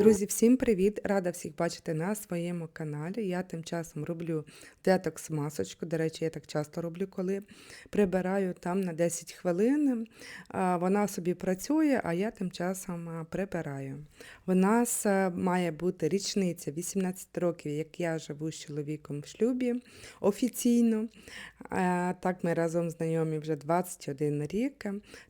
Друзі, всім привіт! Рада всіх бачити на своєму каналі. Я тим часом роблю детокс масочку. До речі, я так часто роблю, коли прибираю там на 10 хвилин. Вона собі працює, а я тим часом прибираю. У нас має бути річниця 18 років, як я живу з чоловіком в шлюбі офіційно. Так, ми разом знайомі вже 21 рік.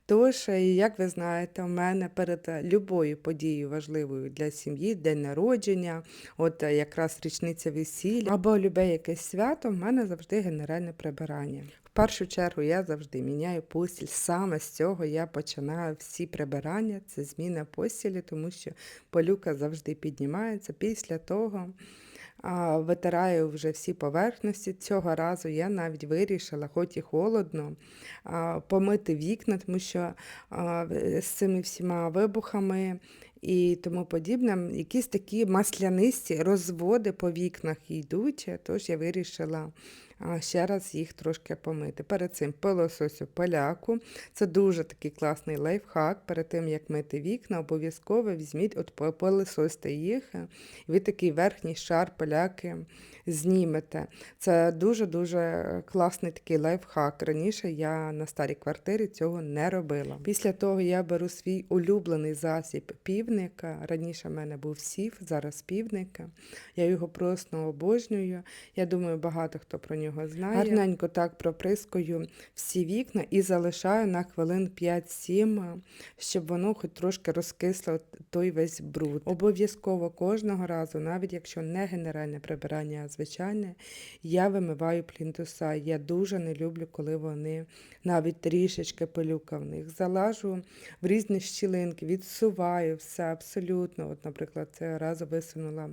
Тож, е, як ви знаєте, у мене перед любою подією важливою для сім'ї, день народження, от е, якраз річниця весілля або любе якесь свято, в мене завжди генеральне прибирання. В першу чергу я завжди міняю постіль. Саме з цього я починаю всі прибирання. Це зміна постілі, тому що полюка завжди піднімається. Після того витираю вже всі поверхності. Цього разу я навіть вирішила, хоч і холодно, помити вікна, тому що з цими всіма вибухами і тому подібне, якісь такі маслянисті розводи по вікнах йдуть, тож я вирішила ще раз їх трошки помити. Перед цим пилососю поляку. Це дуже такий класний лайфхак. Перед тим, як мити вікна, обов'язково візьміть, от по- пилососьте їх, е, ви такий верхній шар поляки знімете. Це дуже-дуже класний такий лайфхак. Раніше я на старій квартирі цього не робила. Після того я беру свій улюблений засіб півника. Раніше в мене був сів, зараз півника. Я його просто обожнюю. Я думаю, багато хто про нього знає. Гарненько так проприскую всі вікна і залишаю на хвилин 5-7, щоб воно хоч трошки розкисло той весь бруд. Обов'язково кожного разу, навіть якщо не генеральне прибирання, а звичайне, я вимиваю плінтуса. Я дуже не люблю, коли вони навіть трішечки пилюка в них. Залажу в різні щілинки, відсуваю все абсолютно. От, наприклад, цього разу висунула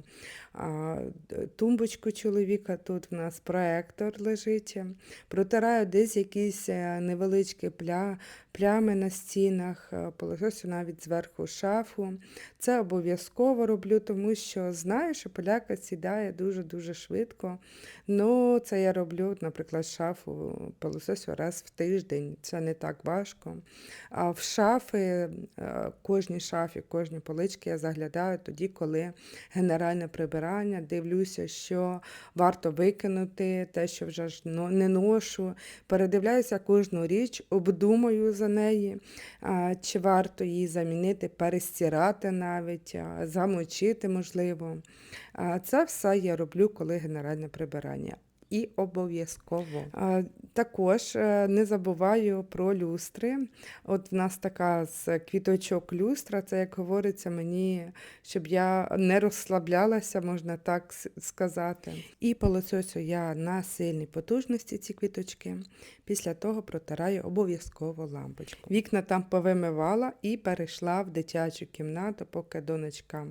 а, тумбочку чоловіка. Тут в нас проектор лежить. Протираю десь якісь е, невеличкі пля, плями на стінах, е, положуся навіть зверху шафу. Це обов'язково роблю, тому що знаю, що поляка сідає дуже-дуже швидко. Ну, це я роблю, наприклад, шафу пилососю раз в тиждень. Це не так важко. А в шафи, е, кожній шафі, кожній поличці я заглядаю тоді, коли генеральне прибирання, дивлюся, що варто викинути, те, що вже ж не ношу. Передивляюся кожну річ, обдумаю за неї, чи варто її замінити, перестирати навіть, замочити, можливо. Це все я роблю, коли генеральне прибирання. І обов'язково. Також е, не забуваю про люстри. От в нас така з квіточок люстра, це як говориться мені, щоб я не розслаблялася, можна так сказати. І полососю я на сильній потужності ці квіточки. Після того протираю обов'язково лампочку. Вікна там повимивала і перейшла в дитячу кімнату, поки донечка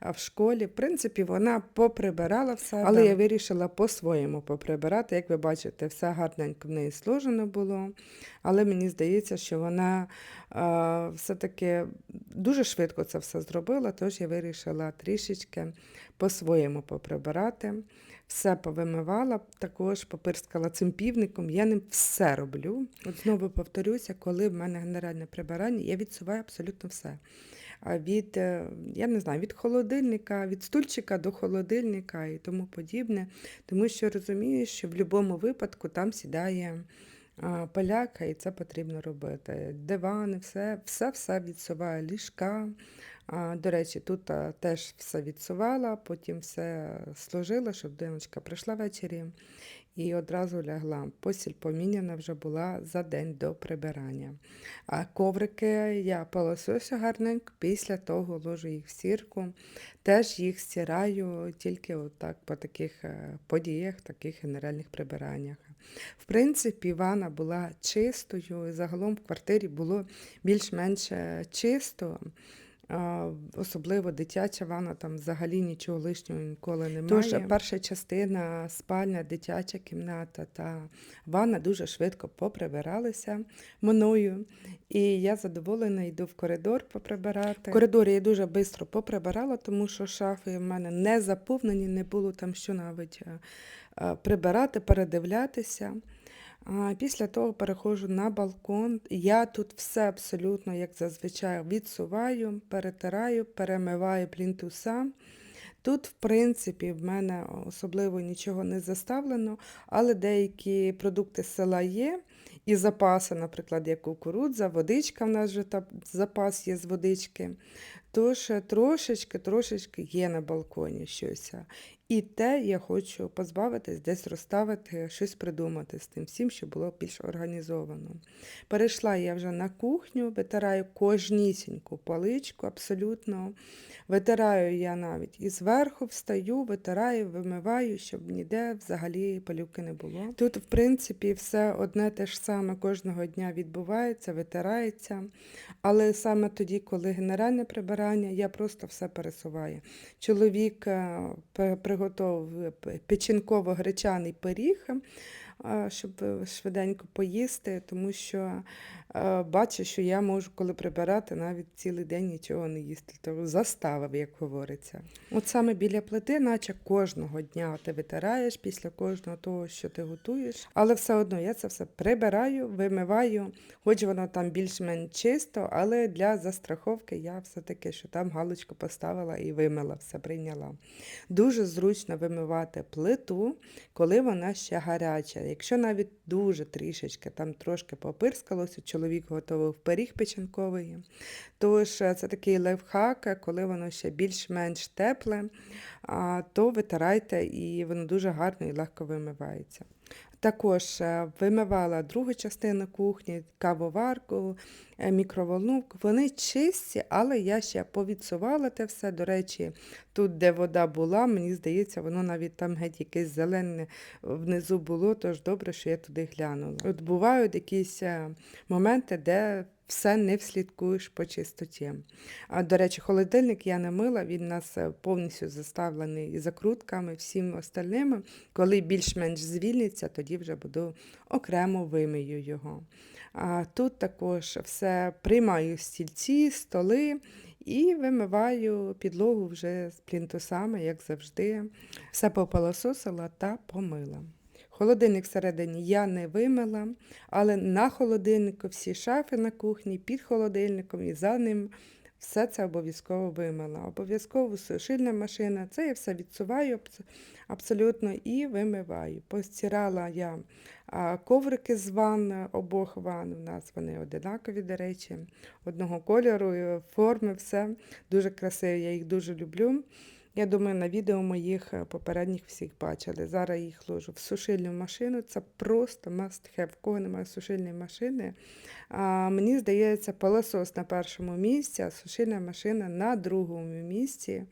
в школі. В принципі, вона поприбирала все, але я вирішила по-своєму поприбирати. Як ви бачите, все гарненько в неї сложено було. Але мені здається, що вона а, все-таки дуже швидко це все зробила, тож я вирішила трішечки по-своєму поприбирати. Все повимивала, також попирскала цим півником. Я ним все роблю. От знову повторюся, коли в мене генеральне прибирання, я відсуваю абсолютно все. Від, е, я не знаю, від холодильника, від стульчика до холодильника і тому подібне. Тому що розумію, що в будь-якому випадку там сідає поляка, і це потрібно робити. Дивани, все, все, все відсуваю, ліжка. До речі, тут теж все відсувала, потім все сложила, щоб донечка прийшла ввечері і одразу лягла. Постіль поміняна вже була за день до прибирання. А коврики я пилососю гарненько, після того ложу їх в сірку. Теж їх стираю тільки отак по таких е, подіях, таких генеральних прибираннях. В принципі, ванна була чистою, загалом в квартирі було більш-менш е, чисто. Особливо дитяча ванна, там взагалі нічого лишнього ніколи немає. Тож перша частина, спальня, дитяча кімната та ванна дуже швидко поприбиралися мною. І я задоволена йду в коридор поприбирати. В коридорі я дуже швидко поприбирала, тому що шафи в мене не заповнені, не було там що навіть е, е, прибирати, передивлятися. Після того переходжу на балкон. Я тут все абсолютно, як зазвичай, відсуваю, перетираю, перемиваю плінтуса. Тут, в принципі, в мене особливо нічого не заставлено, але деякі продукти села є. І запаси, наприклад, як кукурудза, водичка в нас вже та запас є з водички. Тож е, трошечки, трошечки є на балконі щось. І те я хочу позбавитись, десь розставити, щось придумати з тим всім, щоб було більш організовано. Перейшла я вже на кухню, витираю кожнісіньку поличку абсолютно. Витираю я навіть і зверху встаю, витираю, вимиваю, щоб ніде взагалі пилюки не було. Тут, в принципі, все одне те ж саме кожного дня відбувається, витирається. Але саме тоді, коли генеральне прибирання, я просто все пересуваю. Чоловік е, пе- приготував печінково-гречаний пиріг, е, щоб е, швиденько поїсти, тому що е, бачу, що я можу, коли прибирати, навіть цілий день нічого не їсти. То заставив, як говориться. От саме біля плити, наче кожного дня ти витираєш після кожного того, що ти готуєш. Але все одно я це все прибираю, вимиваю, хоч воно там більш-менш чисто, але для застраховки я все-таки, що там галочку поставила і вимила, все прийняла. Дуже зручно вимивати плиту, коли вона ще гаряча. Якщо навіть дуже трішечки там трошки попирскалося, чоловік готував пиріг печінковий. Тож е, це такий лайфхак, е, коли воно ще більш-менш тепле, то витирайте і воно дуже гарно і легко вимивається. Також е, вимивала другу частину кухні, кавоварку, е, мікроволновку. Вони чисті, але я ще повідсувала те все. До речі, тут, де вода була, мені здається, воно навіть там геть якесь зелене внизу було, тож добре, що я туди глянула. От бувають якісь е, моменти, де все не вслідкуєш по чистоті. А, до речі, холодильник я не мила, він у нас е, повністю заставлений закрутками, всім остальним. Коли більш-менш звільниться, тоді вже буду окремо вимию його. А тут також все приймаю стільці, столи і вимиваю підлогу вже з плінтусами, як завжди. Все попилососила та помила. Холодильник всередині я не вимила, але на холодильнику всі шафи на кухні, під холодильником і за ним все це обов'язково вимила. Обов'язково сушильна машина. Це я все відсуваю абсолютно і вимиваю. Постирала я коврики з ванн, обох ванн. У нас вони одинакові, до речі, одного кольору, е, форми, все дуже красиві. Я їх дуже люблю. Я думаю, на відео моїх е, попередніх всіх бачили. Зараз їх ложу в сушильну машину. Це просто must have. В кого немає сушильної машини. А, мені здається, пилосос на першому місці, а сушильна машина на другому місці,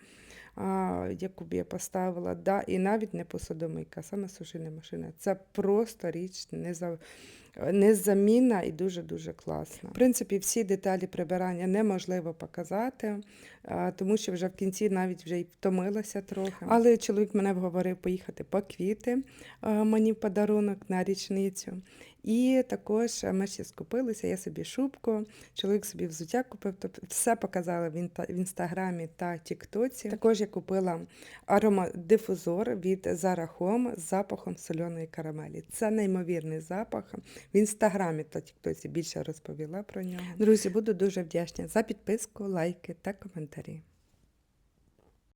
яку б я поставила. Да, і навіть не посудомийка, саме сушильна машина. Це просто річ неза... Незамінна і дуже-дуже класна. В принципі, всі деталі прибирання неможливо показати, тому що вже в кінці навіть вже й втомилася трохи. Але чоловік мене вговорив поїхати по квіти мені в подарунок на річницю. І також ми ще скупилися, я собі шубку, чоловік собі взуття купив, тобто все показала в, інстаграмі та тіктоці. Також я купила аромадифузор від Zara Home з запахом соляної карамелі. Це неймовірний запах. В інстаграмі та тіктоці більше розповіла про нього. Друзі, буду дуже вдячна за підписку, лайки та коментарі.